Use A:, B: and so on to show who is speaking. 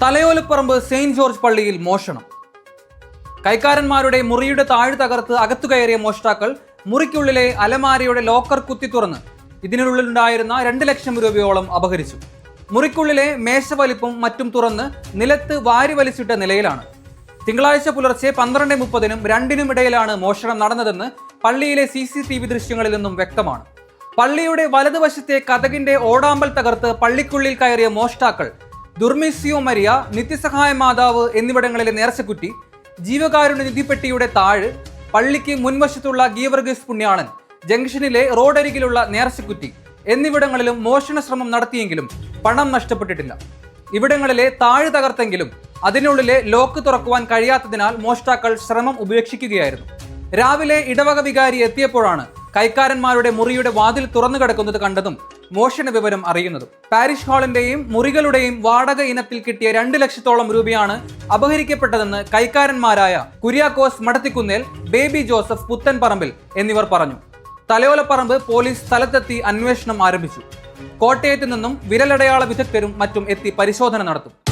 A: Thalayolaparambu Saint George പള്ളിയിൽ മോഷണം. കൈക്കാരന്മാരുടെ മുറിയുടെ താഴ് തകർത്ത് അകത്തു കയറിയ മോഷ്ടാക്കൾ മുറിക്കുള്ളിലെ അലമാരയുടെ ലോക്കർ കുത്തി തുറന്ന് ഇതിനുള്ളിലുണ്ടായിരുന്ന രണ്ട് ലക്ഷം രൂപയോളം അപഹരിച്ചു. മുറിക്കുള്ളിലെ മേശവലിപ്പും മറ്റും തുറന്ന് നിലത്ത് വാരി വലിച്ചിട്ട നിലയിലാണ്. തിങ്കളാഴ്ച പുലർച്ചെ പന്ത്രണ്ട് മുപ്പതിനും രണ്ടിനും ഇടയിലാണ് മോഷണം നടന്നതെന്ന് പള്ളിയിലെ സി സി ടി വി ദൃശ്യങ്ങളിൽ നിന്നും വ്യക്തമാണ്. പള്ളിയുടെ വലതുവശത്തെ കഥകിന്റെ ഓടാമ്പൽ തകർത്ത് പള്ളിക്കുള്ളിൽ കയറിയ മോഷ്ടാക്കൾ ദുർമിസിയോ മരിയ നിത്യസഹായ മാതാവ് എന്നിവിടങ്ങളിലെ നേർച്ചക്കുറ്റി ജീവകാരുണ്യ നിധിപ്പെട്ടിയുടെ താഴ് പള്ളിക്ക് മുൻവശത്തുള്ള ഗീവർഗീസ് പുണ്യാളൻ ജംഗ്ഷനിലെ റോഡരികിലുള്ള നേർച്ചക്കുറ്റി എന്നിവിടങ്ങളിലും മോഷണ ശ്രമം നടത്തിയെങ്കിലും പണം നഷ്ടപ്പെട്ടിട്ടില്ല. ഇവിടങ്ങളിലെ താഴ് തകർത്തെങ്കിലും അതിനുള്ളിലെ ലോക്ക് തുറക്കുവാൻ കഴിയാത്തതിനാൽ മോഷ്ടാക്കൾ ശ്രമം ഉപേക്ഷിക്കുകയായിരുന്നു. രാവിലെ ഇടവക വികാരി എത്തിയപ്പോഴാണ് കൈക്കാരന്മാരുടെ മുറിയുടെ വാതിൽ തുറന്നു കിടക്കുന്നത് കണ്ടതും മോഷണ വിവരം അറിയുന്നതും പാരിഷ് ഹാളിന്റെയും മുറികളുടെയും വാടക ഇനത്തിൽ കിട്ടിയ രണ്ട് ലക്ഷത്തോളം രൂപയാണ് അപഹരിക്കപ്പെട്ടതെന്ന് കൈക്കാരന്മാരായ കുര്യാക്കോസ് മടത്തിക്കുന്നേൽ ബേബി ജോസഫ് പുത്തൻപറമ്പിൽ എന്നിവർ പറഞ്ഞു. തലയോലപ്പറമ്പ് പോലീസ് സ്ഥലത്തെത്തി അന്വേഷണം ആരംഭിച്ചു. കോട്ടയത്തു നിന്നും വിരലടയാള വിദഗ്ധരും മറ്റും എത്തി പരിശോധന നടത്തും.